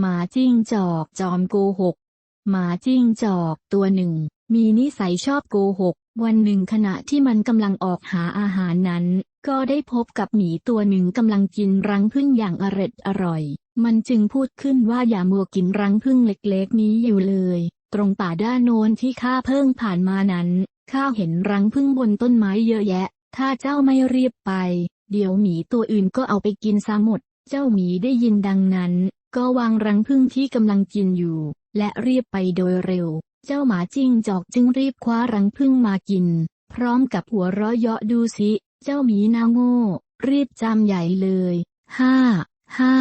หมาจิ้งจอกจอมโกหก หมาจิ้งจอกตัวหนึ่ง มีนิสัยชอบโกหก วันหนึ่งขณะที่มันกำลังออกหาอาหารนั้น ก็ได้พบกับหมีตัวหนึ่งกำลังกินรังผึ้งอย่างอร็ดอร่อย มันจึงพูดขึ้นว่าอย่ามัวกินรังผึ้งเล็กๆ นี้อยู่เลย ตรงป่าด้านโน้นที่ข้าเพิ่งผ่านมานั้นข้าเห็นรังผึ้งบนต้นไม้เยอะแยะ ถ้าเจ้าไม่รีบไป เดี๋ยวหมีตัวอื่นก็เอาไปกินซะหมด เจ้าหมีได้ยินดังนั้น ก็วางรังผึ้งที่กำลังกินอยู่ และรีบไปโดยเร็ว เจ้าหมาจิ้งจอกจึงรีบคว้ารังผึ้งมากิน พร้อมกับหัวเราะเยาะดูสิ เจ้าหมีหนาโง่ รีบจำใหญ่เลยห้าห้า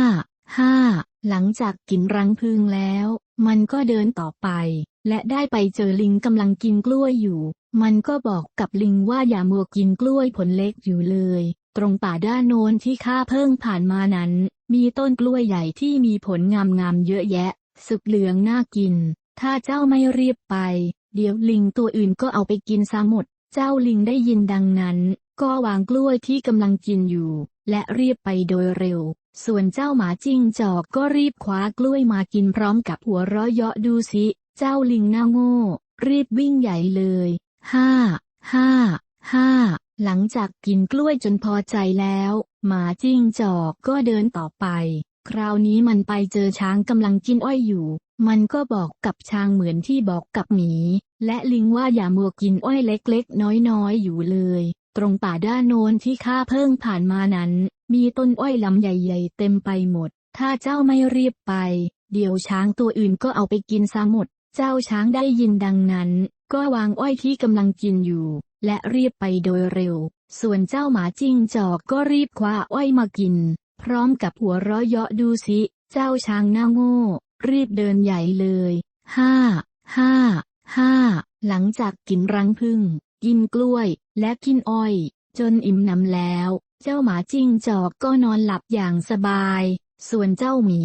ห้าหลังจากกินรังผึ้งแล้ว มันก็เดินต่อไป และได้ไปเจอลิงกำลังกินกล้วยอยู่ มันก็บอกกับลิงว่าอย่ามัวกินกล้วยผลเล็กอยู่เลย ตรงป่าด้านโน้นที่ข้าเพิ่งผ่านมานั้น มีต้นกล้วยใหญ่ที่มีผลงามๆเยอะแยะสุกเหลืองน่ากิน ถ้าเจ้าไม่รีบไป เดี๋ยวลิงตัวอื่นก็เอาไปกินซะหมด เจ้าลิงได้ยินดังนั้น ก็วางกล้วยที่กำลังกินอยู่ และรีบไปโดยเร็ว ส่วนเจ้าหมาจิ้งจอกก็รีบคว้ากล้วยมากินพร้อมกับหัวเราะเยาะดูสิ เจ้าลิงหน้าโง่ รีบวิ่งใหญ่เลย ห้า ห้า ห้า หลังจากกินกล้วยจนพอใจแล้ว หมาจิ้งจอกก็เดินต่อไป คราวนี้มันไปเจอช้างกำลังกินอ้อยอยู่ มันก็บอกกับช้างเหมือนที่บอกกับหมี และลิงว่าอย่ามัวกินอ้อยเล็กๆ น้อยๆ อยู่เลย ตรงป่าด้านโน้นที่ข้าเพิ่งผ่านมานั้น มีต้นอ้อยลำใหญ่ๆ เต็มไปหมด ถ้าเจ้าไม่รีบไป เดี๋ยวช้างตัวอื่นก็เอาไปกินซะหมด เจ้าช้างได้ยินดังนั้น ก็วางอ้อยที่กำลังกินอยู่ และรีบไปโดยเร็ว ส่วนเจ้าหมาจิ้งจอกก็รีบคว้าอ้อยมากิน พร้อมกับหัวเราะเยาะดูสิ เจ้าช้างหน้าโง่ รีบเดินใหญ่เลย ห้า ห้า ห้า หลังจากกินรังผึ้งกินกล้วย และกินอ้อย จนอิ่มหนำแล้ว เจ้าหมาจิ้งจอกก็นอนหลับอย่างสบาย ส่วนเจ้าหมี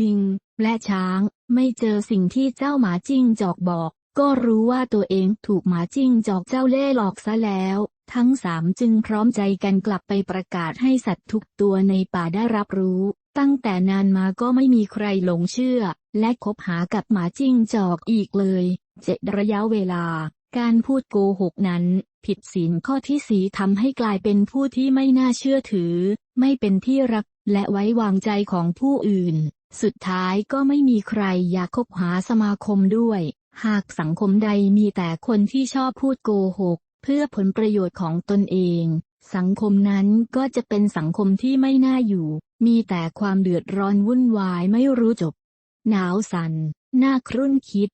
ลิง และช้าง ไม่เจอสิ่งที่เจ้าหมาจิ้งจอกบอก ก็รู้ว่าตัวเองถูกหมาจิ้งจอกเจ้าเล่ห์หลอกซะแล้ว ทั้งสามจึงพร้อมใจกันกลับไปประกาศให้สัตว์ทุกตัวในป่าได้รับรู้ ตั้งแต่นานมาก็ไม่มีใครหลงเชื่อ และคบหากับหมาจิ้งจอกอีกเลย เจ็ดระยะเวลา การพูดโกหกนั้น ผิดศีลข้อที่สีทำให้กลายเป็นผู้ที่ไม่น่าเชื่อถือ ไม่เป็นที่รัก และไว้วางใจของผู้อื่น สุดท้ายก็ไม่มีใครอยากคบหาสมาคมด้วย หากสังคมใดมีแต่คนที่ชอบพูดโกหก เพื่อผลประโยชน์ของตนเอง สังคมนั้นก็จะเป็นสังคมที่ไม่น่าอยู่ มีแต่ความเดือดร้อนวุ่นวายไม่รู้จบ หนาวสัน่นน่าครุ่นคิด